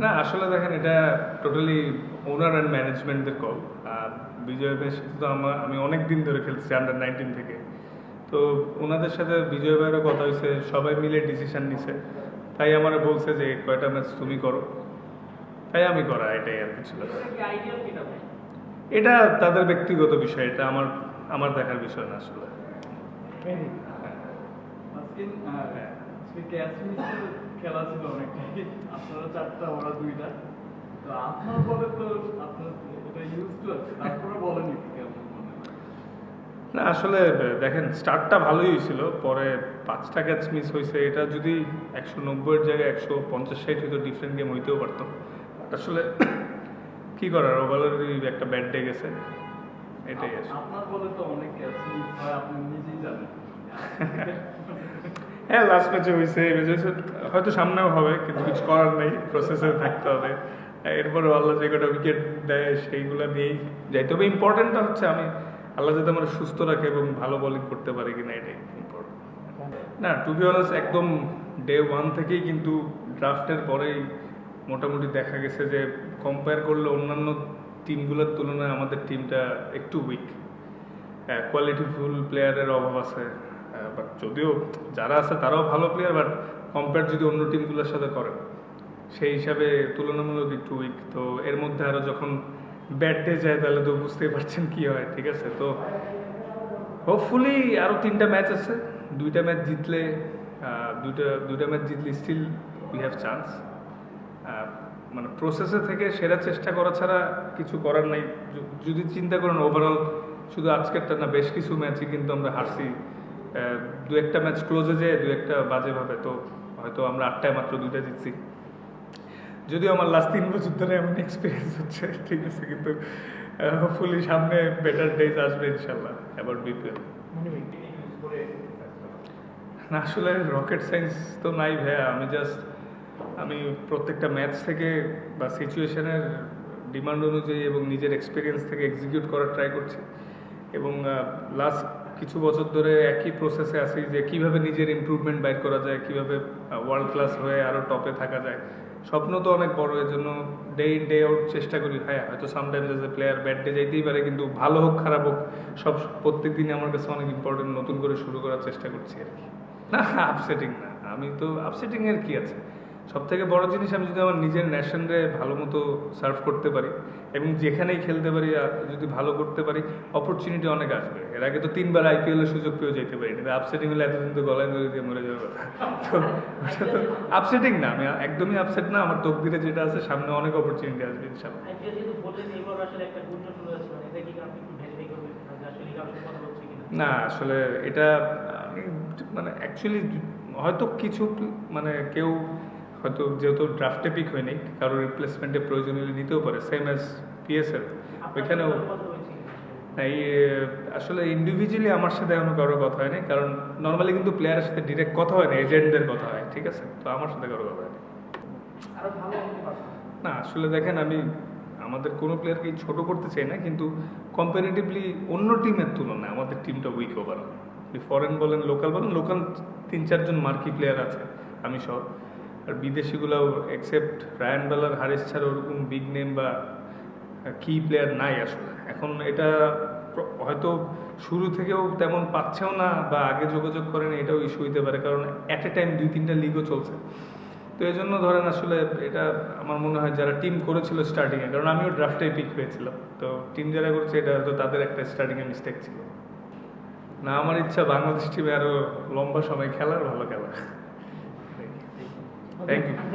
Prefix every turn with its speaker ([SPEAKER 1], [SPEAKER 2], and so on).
[SPEAKER 1] না আসলে দেখেন এটা টোটালি ওনার অ্যান্ড ম্যানেজমেন্টদের কল বিজয় ভাইয়ের সাথে তো আমার আমি অনেক দিন ধরে খেলছি আন্ডার নাইনটিন থেকে। তো ওনাদের সাথে বিজয় ভাইয়েরও কথা হয়েছে সবাই মিলে ডিসিশন নিছে। তাই আমার বলছে যে কয়টা ম্যাচ তুমি করো? তাই আমি করা এটাই আর কিছু এটা তাদের ব্যক্তিগত বিষয় এটা আমার আমার দেখার বিষয় না আসলে।
[SPEAKER 2] খেলা ছিল অনেকটাই। আপনারা চারটা ওরা দুইটা। তো আপনার বলে তো আপনার এটা ইউজ টু আছে তারপরে বলেন কেমন
[SPEAKER 1] না আসলে দেখেন স্টার্টটা ভালোই হয়েছিল পরে পাঁচটা ক্যাচ মিস হয়েছে। এটা যদি একশো নব্বইয়ের জায়গায় একশো পঞ্চাশ ষাট হয়তো ডিফারেন্ট গেম হইতেও পারতো। আসলে কি করার ওভারঅলই একটা ব্যাড ডে গেছে। এটাই আসলে।
[SPEAKER 2] আপনার বলে তো অনেক ক্যাচ মিস হয় আপনি নিজেই জানেন।
[SPEAKER 1] হ্যাঁ লাস্ট ম্যাচে হয়েছে এই ম্যাচে হয়তো সামনেও হবে, কিন্তু কিছু করার নেই প্রসেসে থাকতে হবে। এরপরে আল্লাহ যে কটা উইকেট দেয়, সেইগুলো নিয়েই যাই তবে ইম্পর্টেন্টটা হচ্ছে আমি আল্লাহ যাতে আমার সুস্থ রাখে এবং ভালো বোলিং করতে পারি কিনা, এটাই ইম্পর্টেন্ট না টু বি অনার্স একদম ডে ওয়ান থেকেই কিন্তু ড্রাফটের পরেই মোটামুটি দেখা গেছে যে কম্পেয়ার করলে অন্যান্য টিমগুলোর তুলনায় আমাদের টিমটা একটু উইক কোয়ালিটিফুল প্লেয়ারের অভাব আছে। বাট যদিও যারা আছে তারাও ভালো প্লেয়ার বাট কম্পেয়ার যদি অন্য টিমগুলোর সাথে করেন সেই হিসাবে তুলনামূলক একটু উইক তো এর মধ্যে আরও যখন ব্যাট যায়, তাহলে তো বুঝতেই পারছেন কি হয়, ঠিক আছে? তো হোপফুলি আরও তিনটা ম্যাচ আছে। দুইটা ম্যাচ জিতলে দুইটা দুইটা ম্যাচ জিতলে স্টিল উই হ্যাভ চান্স মানে প্রসেসে থেকে সেরা চেষ্টা করা ছাড়া কিছু করার নাই। যদি চিন্তা করেন ওভারঅল শুধু আজকেরটা না, বেশ কিছু ম্যাচই কিন্তু আমরা হারছি। দু একটা ম্যাচ ক্লোজে যেয়ে, দু একটা বাজেভাবে তো হয়তো আমরা আটটায় মাত্র দুইটা জিতছি। যদিও আমার লাস্ট তিন বছর ধরে এমন এক্সপিরিয়েন্স হচ্ছে, ঠিক আছে, কিন্তু হোপফুলি সামনে বেটার ডেজ আসবে ইনশাল্লাহ অ্যাবাউট বিপিএল না, আসলে রকেট সায়েন্স তো নাই ভাইয়া, আমি জাস্ট আমি প্রত্যেকটা ম্যাচ থেকে বা সিচুয়েশনের ডিমান্ড অনুযায়ী এবং নিজের এক্সপিরিয়েন্স থেকে এক্সিকিউট করার ট্রাই করছি। এবং লাস্ট কিছু বছর ধরে একই প্রসেসে আছি যে কীভাবে নিজের ইমপ্রুভমেন্ট বাইর করা যায়, কীভাবে ওয়ার্ল্ড ক্লাস হয়ে আরও টপে থাকা যায়। স্বপ্ন তো অনেক বড় এর জন্য ডে ইন ডে আউট চেষ্টা করি। হ্যাঁ হয়তো sometimes as a player bad day যাইতেই পারে, কিন্তু ভালো হোক, খারাপ হোক, সব প্রত্যেক দিনই আমার কাছে অনেক ইম্পর্টেন্ট নতুন করে শুরু করার চেষ্টা করছি আর কি। না আপসেটিং না। আমি তো আপসেটিংয়ের কি আছে? সব থেকে বড় জিনিস আমি যদি আমার নিজের ন্যাশনরে ভালো মতো সার্ভ করতে পারি এবং যেখানেই খেলতে পারি আর যদি ভালো করতে পারি অপরচুনিটি অনেক আসবে। এর আগে তো তিনবার আইপিএলের সুযোগ পেয়েও যেতে পারি কিন্তু আপসেটিং হলে এতদিন তো গলায় দড়ি দিয়ে মরে যাবে তো ওটা তো আপসেটিং না আমি একদমই আপসেট না আমার তকদিরে যেটা আছে সামনে অনেক অপরচুনিটি আসবে
[SPEAKER 3] মানে
[SPEAKER 1] না আসলে এটা আমি মানে অ্যাকচুয়ালি হয়তো কিছু মানে কেউ হয়তো যেহেতু ড্রাফটে পিক হয়নি কারোর রিপ্লেসমেন্টে প্রয়োজন হলে নিতেও পারে সেম অ্যাজ পিএসএল ওইখানেও? এই আসলে ইন্ডিভিজুয়ালি আমার সাথে এখনও কারও কথা হয়নি কারণ নর্মালি কিন্তু প্লেয়ারের সাথে ডিরেক্ট কথা হয় না এজেন্টদের কথা হয় ঠিক আছে? তো আমার সাথে কারও কথা হয়নি না আসলে দেখেন আমি আমাদের কোনো প্লেয়ারকে ছোট করতে চাই না কিন্তু কম্পারেটিভলি অন্য টিমের তুলনায় আমাদের টিমটা উইক ওভারঅল ফরেন বলেন লোকাল বলেন লোকাল তিন চারজন মার্কি প্লেয়ার আছে আমি সহ আর বিদেশিগুলোও এক্সেপ্ট রায়ান বেলার হারিস ছাড়া ওরকম বিগ নেম বা কি প্লেয়ার নাই আসলে। এখন এটা হয়তো শুরু থেকেও তেমন পাচ্ছেও না বা আগে যোগাযোগ করেন, এটাও ইস্যু হইতে পারে কারণ অ্যাট এ টাইম দুই তিনটা লিগও চলছে। তো এই জন্য ধরেন আসলে এটা আমার মনে হয় যারা টিম করেছিল স্টার্টিংয়ে কারণ আমিও ড্রাফটে পিক হয়েছিলাম। তো টিম যারা করেছে, এটা হয়তো তাদের একটা স্টার্টিংয়ে মিস্টেক ছিল। না, আমার ইচ্ছা বাংলাদেশ টিমে আরও লম্বা সময় খেলার, ভালো খেলা Thank you.